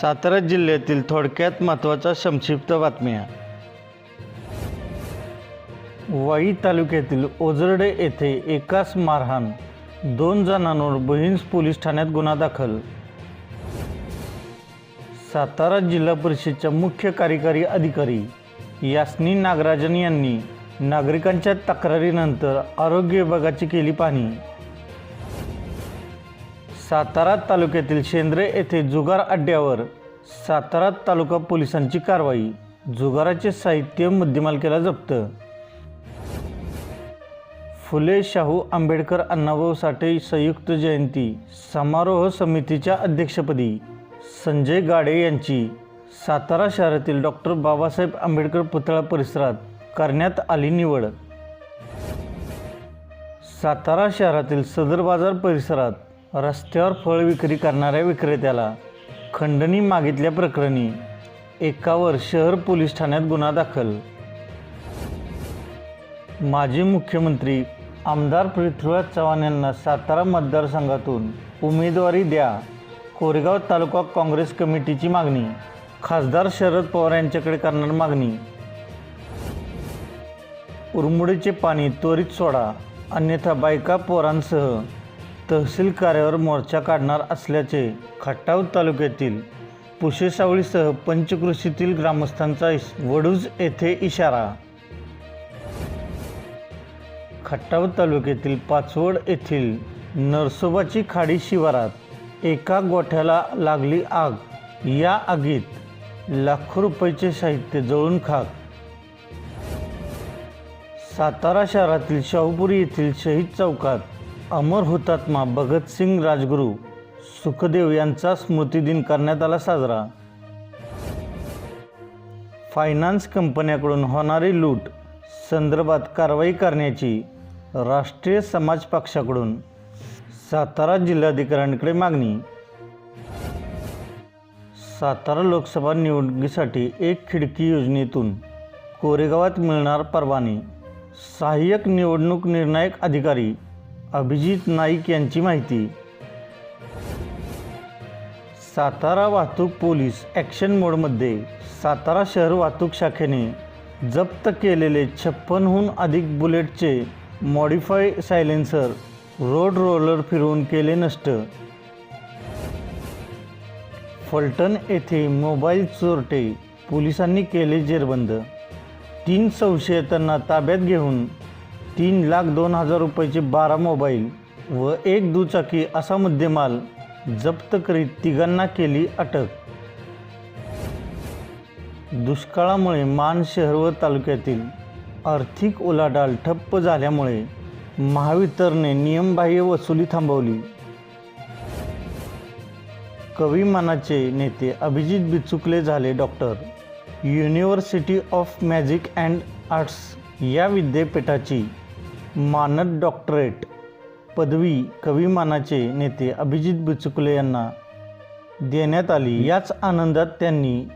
सातारा जिल्ह्यातील थोडक्यात महत्त्वाच्या संक्षिप्त बातम्या वाई तालुक्यातील ओझरडे येथे एकाच मारहाण दोन जणांवर बहिण पोलीस ठाण्यात गुन्हा दाखल. सातारा जिल्हा परिषदच्या मुख्य कार्यकारी अधिकारी यास्नी नागराजन यांनी नागरिकांच्या तक्रारीनंतर आरोग्य विभागाची केली पाहणी. सातारा तालुक्यातील शेंद्रे येथे जुगार अड्ड्यावर सातारा तालुका पोलिसांची कारवाई. जुगाराचे साहित्य मुद्देमालकेला जप्त. फुले शाहू आंबेडकर अण्णाभाऊ साठे संयुक्त जयंती समारोह समितीच्या अध्यक्षपदी संजय गाडे यांची सातारा शहरातील डॉक्टर बाबासाहेब आंबेडकर पुतळा परिसरात करण्यात आली निवड. सातारा शहरातील सदर बाजार परिसरात रस्त्यावर फळ विक्री करणाऱ्या विक्रेत्याला खंडणी मागितल्याप्रकरणी एकावर शहर पोलीस ठाण्यात गुन्हा दाखल. माजी मुख्यमंत्री आमदार पृथ्वीराज चव्हाण यांना सातारा मतदारसंघातून उमेदवारी द्या कोरेगाव तालुका काँग्रेस कमिटीची मागणी खासदार शरद पवार यांच्याकडे करणार मागणी. उरमुडीचे पाणी त्वरित सोडा अन्यथा बायका पोरांसह तहसील कार्यावर मोर्चा काढणार असल्याचे खटाव तालुक्यातील पुशेसावळीसह पंचकृषीतील ग्रामस्थांचा इस- वडूज येथे इशारा. खटाव तालुक्यातील पाचवड येथील नरसोबाची खाडी शिवारात एका गोठ्याला लागली आग. या आगीत लाखो रुपयाचे साहित्य जळून खाक. सातारा शहरातील शाहूपुरी येथील शहीद चौकात अमर हुतात्मा भगतसिंग राजगुरू सुखदेव यांचा स्मृतिदिन करण्यात आला साजरा. फायनान्स कंपन्याकडून होणारी लूट संदर्भात कारवाई करण्याची राष्ट्रीय समाज पक्षाकडून सातारा जिल्हाधिकाऱ्यांकडे मागणी. सातारा लोकसभा निवडणुकीसाठी एक खिडकी योजनेतून कोरेगावात मिळणार परवाने. सहाय्यक निवडणूक निर्णायक अधिकारी अभिजित नाईक यांची माहिती. सातारा वाहतूक पोलीस ॲक्शन मोडमध्ये सातारा शहर वाहतूक शाखेने जप्त केलेले छप्पनहून अधिक बुलेटचे मॉडिफाय सायलेन्सर रोड रोलर फिरवून केले नष्ट. फलटण येथे मोबाईल चोरटे पोलिसांनी केले जेरबंद. तीन संशयितांना ताब्यात घेऊन तीन लाख दोन हजार रुपयाचे बारा मोबाईल व एक दुचाकी असा मुद्देमाल जप्त करीत तिघांना केली अटक. दुष्काळामुळे मान शहर व तालुक्यातील आर्थिक उलाढाल ठप्प झाल्यामुळे महावितरणे नियमबाह्य वसुली थांबवली. कविमानाचे नेते अभिजित बिचुकले झाले doctor. University of magic and arts या विद्यापीठाची मानद डॉक्टरेट पदवी कविमानाचे नेते अभिजित बिचुकले यांना देण्यात आली. याच आनंदात त्यांनी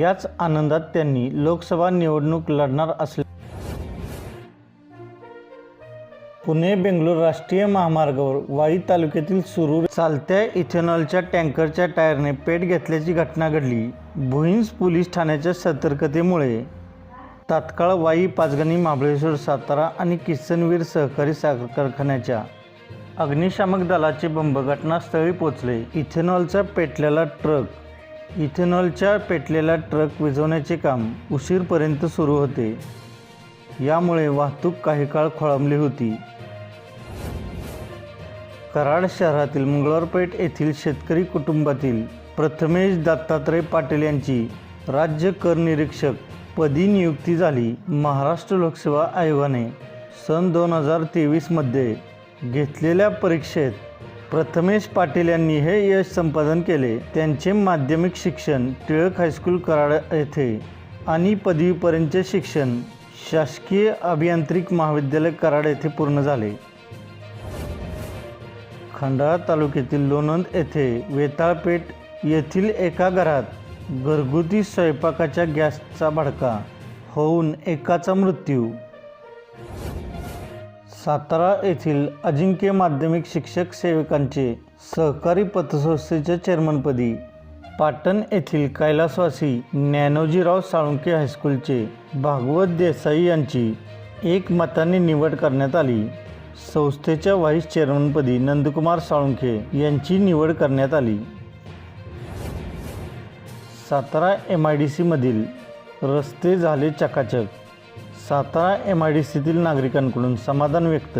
याच आनंदात त्यांनी लोकसभा निवडणूक लढणार असले. पुणे बेंगलोर राष्ट्रीय महामार्गावर वाई तालुक्यातील सुरू चालत्या इथेनॉलच्या टँकरच्या टायरने पेट घेतल्याची घटना घडली. भुईंज पोलीस ठाण्याच्या सतर्कतेमुळे तात्काळ वाई पाचगणी महाबळेश्वर सातारा आणि किसनवीर सहकारी साखर कारखान्याच्या अग्निशामक दलाचे बंब घटनास्थळी पोचले इथेनॉलचा पेटलेला ट्रक इथेनॉलच्या पेटलेला ट्रक विझवण्याचे काम उशीरपर्यंत सुरू होते. यामुळे वाहतूक काही काळ खोळंबली होती. कराड शहरातील मंगळवारपेठ येथील शेतकरी कुटुंबातील प्रथमेश दत्तात्रय पाटील यांची राज्य कर निरीक्षक पदी नियुक्ती झाली महाराष्ट्र लोकसेवा आयोगाने सन दोन हजार तेवीसमध्ये घेतलेल्या परीक्षेत प्रथमेश पाटील यांनी हे यश संपादन केले. त्यांचे माध्यमिक शिक्षण टिळक हायस्कूल कराड येथे आणि पदवीपर्यंतचे शिक्षण शासकीय अभियांत्रिक महाविद्यालय कराड येथे पूर्ण झाले. खंडाळा तालुक्यातील लोणंद येथे वेताळपेठ येथील एका घरात घरगुती स्वयंपाकाच्या गॅसचा भडका होऊन एकाचा मृत्यू. सातारा येथील अजिंक्य माध्यमिक शिक्षक सेवकांचे सहकारी पतसंस्थेच्या चेअरमनपदी पाटण येथील कैलासवासी ज्ञानोजीराव साळुंके हायस्कूलचे भागवत देसाई यांची एक मताने निवड करण्यात आली. संस्थेच्या व्हाईस चेअरमनपदी नंदकुमार साळुंखे यांची निवड करण्यात आली. सातारा एम आय डी सीमधील रस्ते झाले चकाचक. सातारा एम आय डी सीतील नागरिकांकडून समाधान व्यक्त.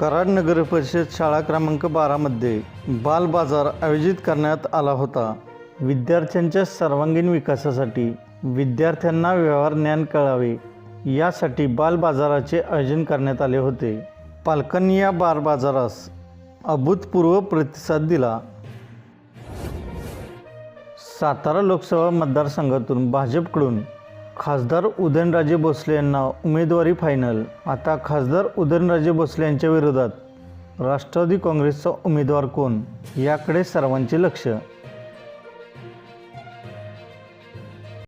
कराड नगर परिषद शाळा क्रमांक बारामध्ये बाल बाजार आयोजित करण्यात आला होता. विद्यार्थ्यांच्या सर्वांगीण विकासासाठी विद्यार्थ्यांना व्यवहार ज्ञान कळावे यासाठी बाल बाजाराचे आयोजन करण्यात आले होते. पालकांनी या बाल बाजारास अभूतपूर्व प्रतिसाद दिला. सातारा लोकसभा मतदारसंघातून भाजपकडून खासदार उदयनराजे भोसले यांना उमेदवारी फायनल. आता खासदार उदयनराजे भोसले यांच्या विरोधात राष्ट्रवादी काँग्रेसचा उमेदवार कोण? याकडे सर्वांचे लक्ष.